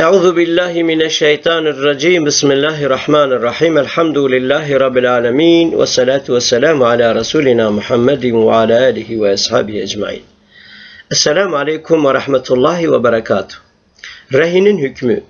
Euzu billahi mineşşeytanirracim. Bismillahirrahmanirrahim. Elhamdülillahi rabbil alamin ve salatu vesselamu ala rasulina Muhammedin ve ala alihi ve ashabihi ecmaîn. Esselamu aleyküm ve rahmetullahi ve berekatuh. Rehinin hükmü.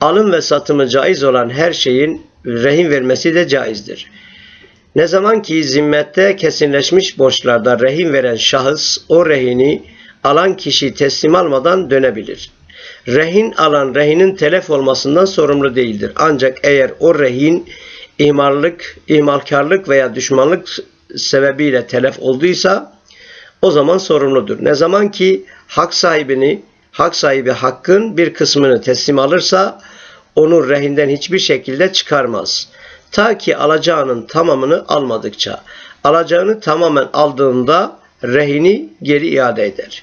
Alım ve satımı caiz olan her şeyin rehin vermesi de caizdir. Ne zaman ki zimmette kesinleşmiş borçlarda rehin veren şahıs o rehini alan kişi teslim almadan dönebilir. Rehin alan rehinin telef olmasından sorumlu değildir. Ancak eğer o rehin ihmallık, ihmalkarlık veya düşmanlık sebebiyle telef olduysa o zaman sorumludur. Ne zaman ki hak sahibini, hak sahibi hakkın bir kısmını teslim alırsa onu rehinden hiçbir şekilde çıkarmaz. Ta ki alacağının tamamını almadıkça. Alacağını tamamen aldığında rehini geri iade eder.